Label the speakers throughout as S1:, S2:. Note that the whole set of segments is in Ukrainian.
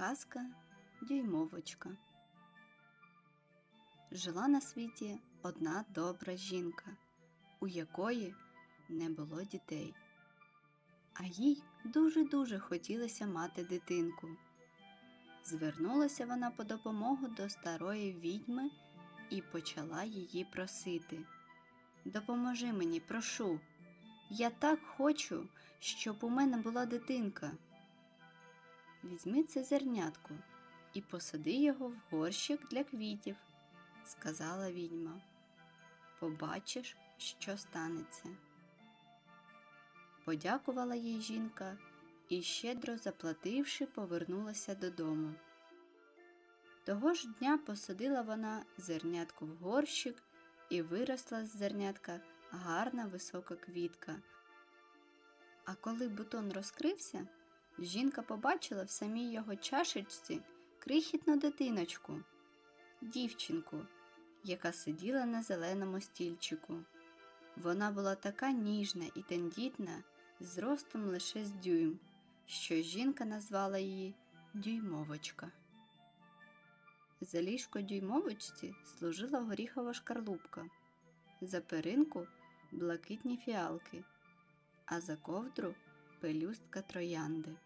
S1: Казка Дюймовочка. Жила на світі одна добра жінка, у якої не було дітей. А їй дуже-дуже хотілося мати дитинку. Звернулася вона по допомогу до старої відьми і почала її просити. Допоможи мені, прошу. Я так хочу, щоб у мене була дитинка. Візьми це зернятко і посади його в горщик для квітів, сказала відьма. Побачиш, що станеться. Подякувала їй жінка і, щедро заплативши, повернулася додому. Того ж дня посадила вона зернятку в горщик і виросла з зернятка гарна висока квітка. А коли бутон розкрився, жінка побачила в самій його чашечці крихітну дитиночку, дівчинку, яка сиділа на зеленому стільчику. Вона була така ніжна і тендітна, з ростом лише з дюйм, що жінка назвала її Дюймовочка. За ліжко дюймовочці служила горіхова шкарлупка, за перинку блакитні фіалки, а за ковдру пелюстка троянди.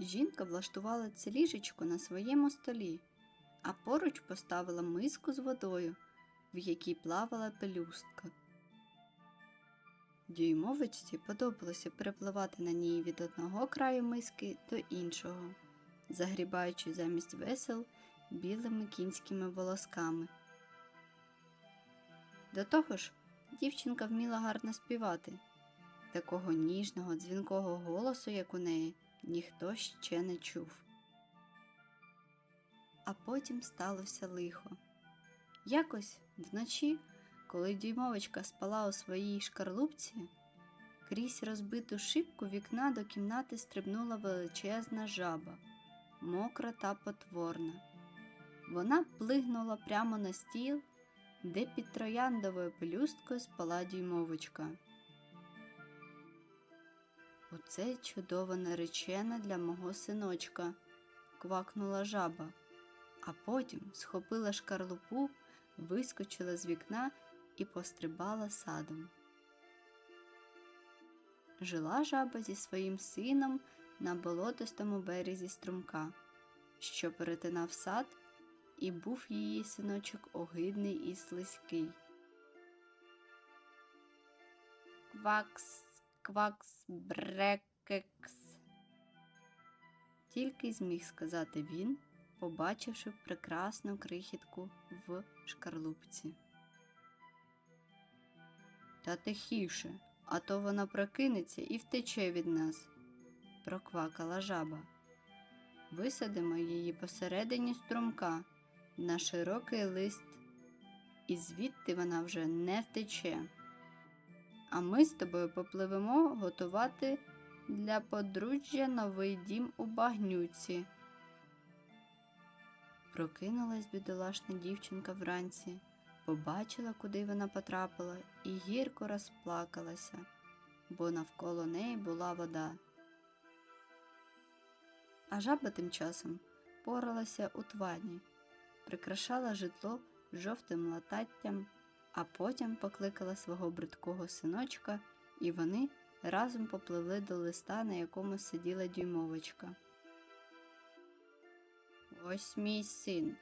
S1: Жінка влаштувала це ліжечко на своєму столі, а поруч поставила миску з водою, в якій плавала пелюстка. Дюймовочці подобалося перепливати на ній від одного краю миски до іншого, загрібаючи замість весел білими кінськими волосками. До того ж, дівчинка вміла гарно співати. Такого ніжного, дзвінкого голосу, як у неї, ніхто ще не чув. А потім сталося лихо. Якось вночі, коли дюймовочка спала у своїй шкарлупці, крізь розбиту шибку вікна до кімнати стрибнула величезна жаба, мокра та потворна. Вона плигнула прямо на стіл, де під трояндовою пелюсткою спала дюймовочка. Оце чудова наречена для мого синочка, квакнула жаба, а потім схопила шкарлупу, вискочила з вікна і пострибала садом. Жила жаба зі своїм сином на болотистому березі струмка, що перетинав сад, і був її синочок огидний і слизький. Квакс, квакс, брекекс. Тільки зміг сказати він, побачивши прекрасну крихітку в шкарлупці. Та тихіше, а то вона прокинеться і втече від нас, проквакала жаба. Висадимо її посередині струмка на широкий лист, і звідти вона вже не втече. А ми з тобою попливемо готувати для подружжя новий дім у багнюці. Прокинулась бідолашна дівчинка вранці, побачила, куди вона потрапила, і гірко розплакалася, бо навколо неї була вода. А жаба тим часом поралася у твані, прикрашала житло жовтим лататтям, а потім покликала свого бридкого синочка, і вони разом попливли до листа, на якому сиділа дюймовочка. Ось мій син,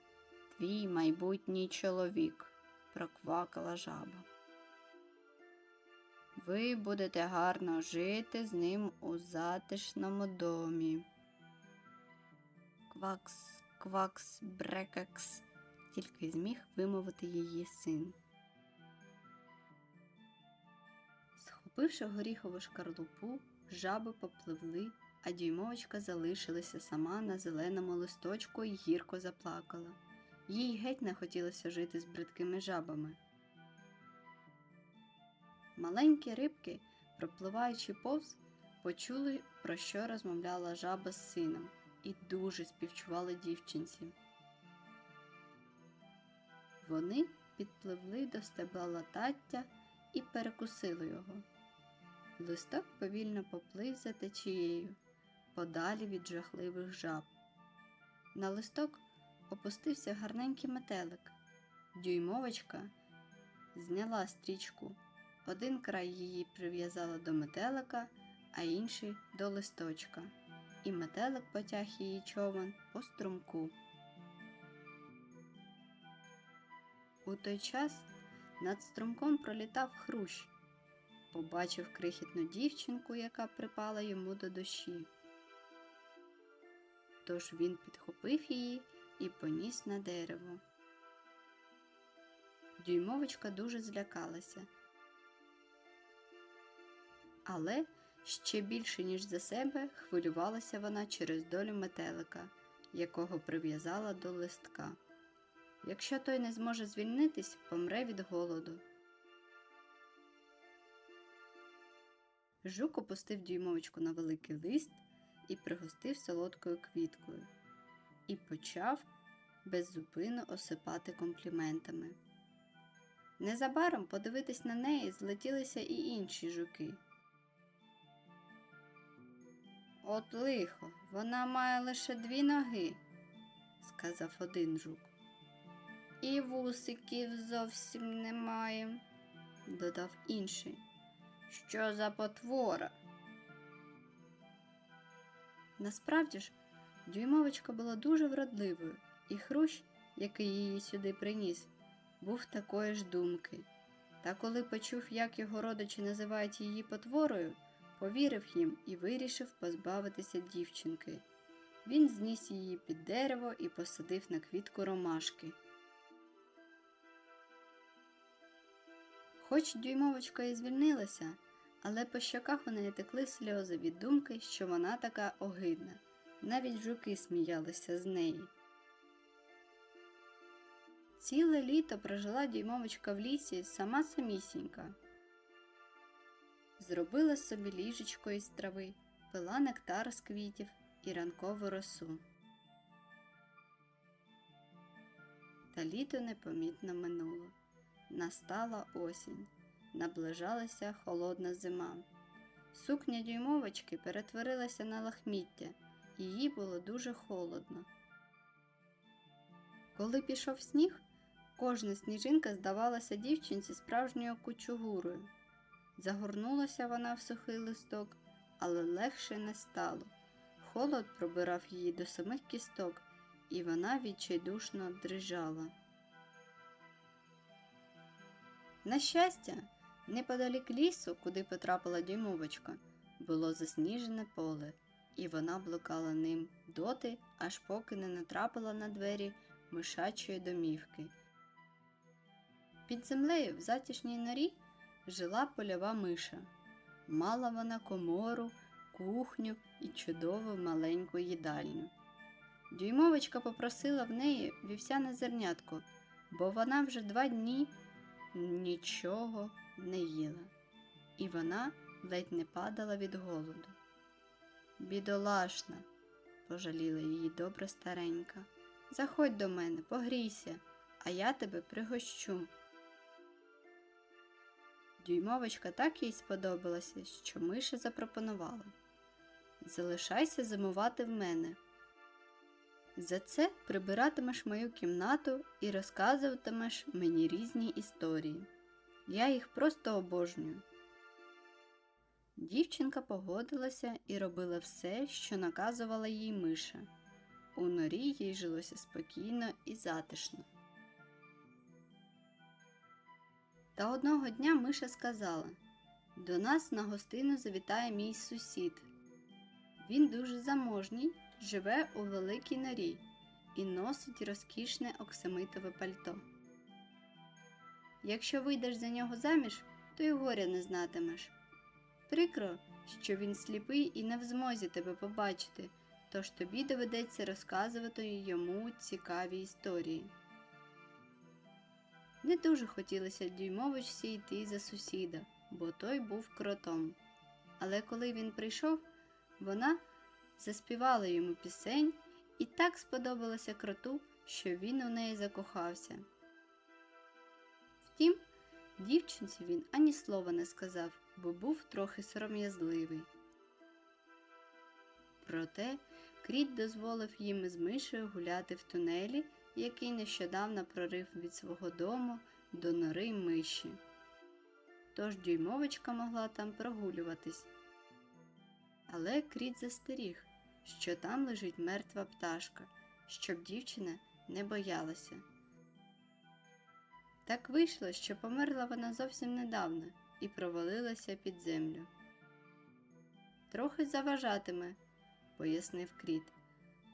S1: твій майбутній чоловік, проквакала жаба. Ви будете гарно жити з ним у затишному домі. Квакс, квакс, брекекс, тільки зміг вимовити її син. Схопивши горіхову шкарлупу, жаби попливли, а дюймовочка залишилася сама на зеленому листочку і гірко заплакала. Їй геть не хотілося жити з бридкими жабами. Маленькі рибки, пропливаючи повз, почули, про що розмовляла жаба з сином, і дуже співчували дівчинці. Вони підпливли до стебла латаття і перекусили його. Листок повільно поплив за течією, подалі від жахливих жаб. На листок опустився гарненький метелик. Дюймовочка зняла стрічку. Один край її прив'язала до метелика, а інший до листочка, і метелик потяг її човен по струмку. У той час над струмком пролітав хрущ, побачив крихітну дівчинку, яка припала йому до душі. Тож він підхопив її і поніс на дерево. Дюймовочка дуже злякалася. Але ще більше, ніж за себе, хвилювалася вона через долю метелика, якого прив'язала до листка. Якщо той не зможе звільнитись, помре від голоду. Жук опустив дюймовочку на великий лист і пригостив солодкою квіткою, і почав беззупинно осипати компліментами. Незабаром подивитись на неї злетілися і інші жуки. От лихо, вона має лише дві ноги, сказав один жук. І вусиків зовсім немає, додав інший. Що за потвора? Насправді ж, дюймовочка була дуже вродливою, і хрущ, який її сюди приніс, був такої ж думки. Та коли почув, як його родичі називають її потворою, повірив їм і вирішив позбавитися дівчинки. Він зніс її під дерево і посадив на квітку ромашки. Хоч дюймовочка і звільнилася, але по щоках у неї текли сльози від думки, що вона така огидна. Навіть жуки сміялися з неї. Ціле літо прожила дюймовочка в лісі сама самісінька. Зробила собі ліжечко із трави, пила нектар з квітів і ранкову росу. Та літо непомітно минуло. Настала осінь, наближалася холодна зима. Сукня дюймовочки перетворилася на лахміття, їй було дуже холодно. Коли пішов сніг, кожна сніжинка здавалася дівчинці справжньою кучугурою. Загорнулася вона в сухий листок, але легше не стало. Холод пробирав її до самих кісток, і вона відчайдушно дрижала. На щастя, неподалік лісу, куди потрапила дюймовочка, було засніжене поле, і вона блукала ним доти, аж поки не натрапила на двері мишачої домівки. Під землею в затішній норі жила польова миша. Мала вона комору, кухню і чудову маленьку їдальню. Дюймовочка попросила в неї вівсяне зернятко, бо вона вже два дні нічого не їла, і вона ледь не падала від голоду. Бідолашна, пожаліла її добра старенька. Заходь до мене, погрійся, а я тебе пригощу. Дюймовочка так їй сподобалася, що миша запропонувала Залишайся зимувати в мене. За це прибиратимеш мою кімнату і розказуватимеш мені різні історії. Я їх просто обожнюю. Дівчинка погодилася і робила все, що наказувала їй миша. У норі їй жилося спокійно і затишно. Та одного дня миша сказала До нас на гостину завітає мій сусід. Він дуже заможній, живе у великій норі і носить розкішне оксамитове пальто. Якщо вийдеш за нього заміж, то й горя не знатимеш. Прикро, що він сліпий і не в змозі тебе побачити, тож тобі доведеться розказувати йому цікаві історії. Не дуже хотілося дюймовичці йти за сусіда, бо той був кротом. Але коли він прийшов, вона заспівала йому пісень і так сподобалася кроту, що він у неї закохався. Втім, дівчинці він ані слова не сказав, бо був трохи сором'язливий. Проте кріт дозволив їм із мишею гуляти в тунелі, який нещодавно прорив від свого дому до нори миші. Тож дюймовочка могла там прогулюватись. Але кріт застеріг, що там лежить мертва пташка, щоб дівчина не боялася. Так вийшло, що померла вона зовсім недавно і провалилася під землю. Трохи заважатиме, пояснив кріт,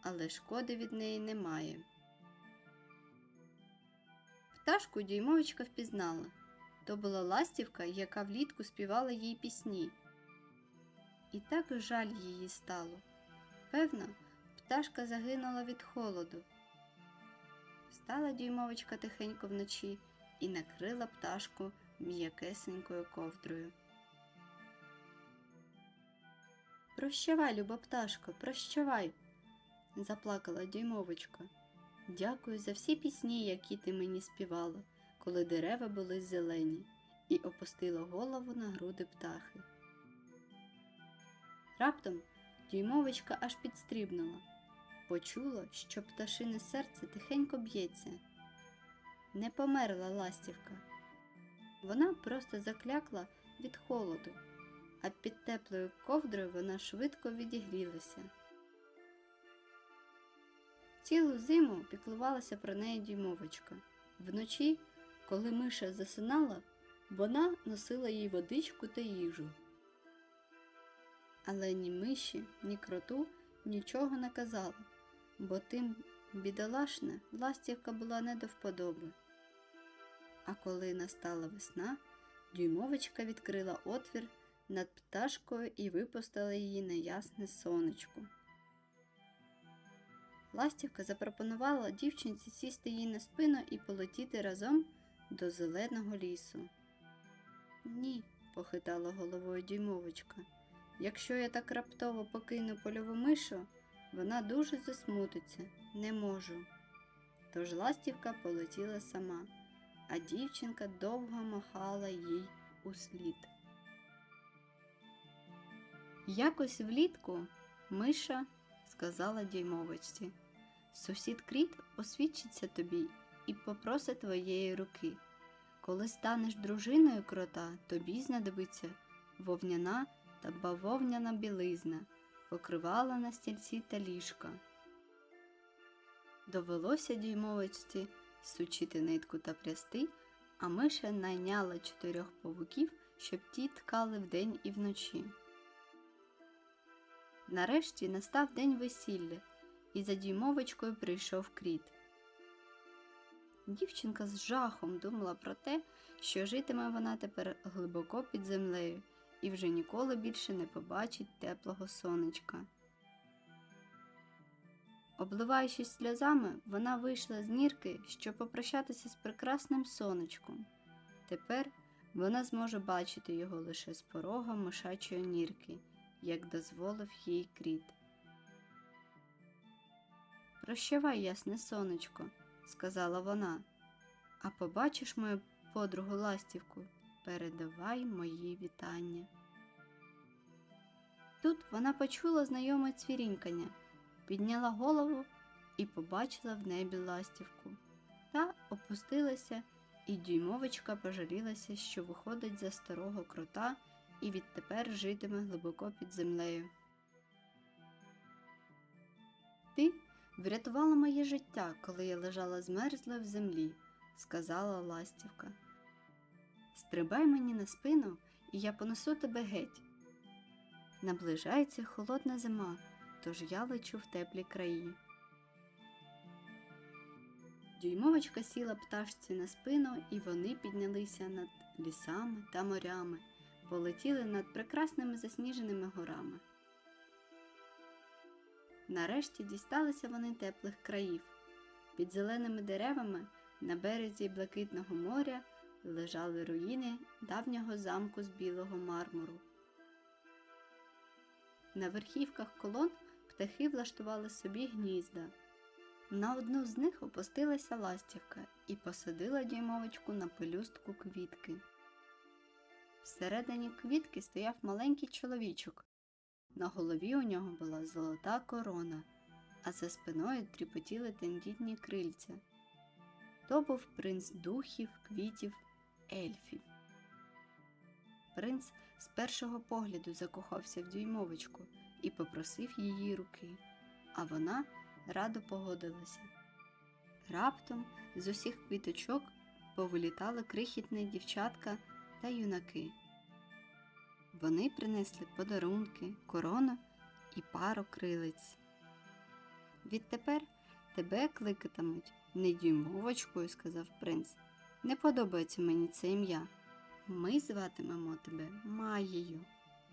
S1: але шкоди від неї немає. Пташку дюймовочка впізнала. То була ластівка, яка влітку співала їй пісні. І так жаль її стало. Певно, пташка загинула від холоду. Встала дюймовочка тихенько вночі і накрила пташку м'якесенькою ковдрою. Прощавай, люба пташко, прощавай, заплакала дюймовочка. Дякую за всі пісні, які ти мені співала, коли дерева були зелені, і опустила голову на груди птахи. Раптом дюймовочка аж підстрибнула, почула, що пташине серце тихенько б'ється. Не померла ластівка. Вона просто заклякла від холоду, а під теплою ковдрою вона швидко відігрілася. Цілу зиму піклувалася про неї дюймовочка. Вночі, коли миша засинала, вона носила їй водичку та їжу. Але ні миші, ні кроту нічого не казала, бо тим бідолашне ластівка була не до вподоби. А коли настала весна, дюймовочка відкрила отвір над пташкою і випустила її на ясне сонечко. Ластівка запропонувала дівчинці сісти їй на спину і полетіти разом до зеленого лісу. Ні, похитала головою дюймовочка. Якщо я так раптово покину польову мишу, вона дуже засмутиться, не можу. Тож ластівка полетіла сама, а дівчинка довго махала їй услід. Якось влітку миша сказала дюймовочці. Сусід кріт освідчиться тобі і попросить твоєї руки. Коли станеш дружиною крота, тобі знадобиться вовняна та бавовняна білизна, покривала на стільці та ліжка. Довелося дюймовочці сучити нитку та прясти, а миша найняла чотирьох павуків, щоб ті ткали вдень і вночі. Нарешті настав день весілля, і за дюймовочкою прийшов кріт. Дівчинка з жахом думала про те, що житиме вона тепер глибоко під землею і вже ніколи більше не побачить теплого сонечка. Обливаючись сльозами, вона вийшла з нірки, щоб попрощатися з прекрасним сонечком. Тепер вона зможе бачити його лише з порога мишачої нірки, як дозволив їй кріт. Прощавай, ясне сонечко, сказала вона, а побачиш мою подругу ластівку, передавай мої вітання. Тут вона почула знайоме цвірінькання, підняла голову і побачила в небі ластівку. Та опустилася, і дюймовочка пожалілася, що виходить за старого крота і відтепер житиме глибоко під землею. Ти врятувала моє життя, коли я лежала змерзла в землі, сказала ластівка. Стрибай мені на спину, і я понесу тебе геть. Наближається холодна зима, тож я лечу в теплі краї. Дюймовочка сіла пташці на спину, і вони піднялися над лісами та морями, полетіли над прекрасними засніженими горами. Нарешті дісталися вони теплих країв. Під зеленими деревами на березі блакитного моря лежали руїни давнього замку з білого мармуру. На верхівках колон птахи влаштували собі гнізда. На одну з них опустилася ластівка і посадила дюймовочку на пелюстку квітки. Всередині квітки стояв маленький чоловічок На голові у нього була золота корона, а за спиною тріпотіли тендітні крильця. То був принц духів, квітів, ельфів. Принц з першого погляду закохався в дюймовочку і попросив її руки, а вона радо погодилася. Раптом з усіх квіточок повилітали крихітні дівчатка та юнаки. Вони принесли подарунки, корону і пару крилиць. Відтепер тебе кликатимуть не дюймовочкою, сказав принц. Не подобається мені це ім'я. Ми зватимемо тебе Маєю,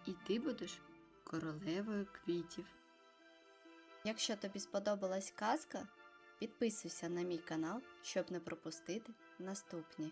S1: і ти будеш королевою квітів. Якщо тобі сподобалась казка, підписуйся на мій канал, щоб не пропустити наступні.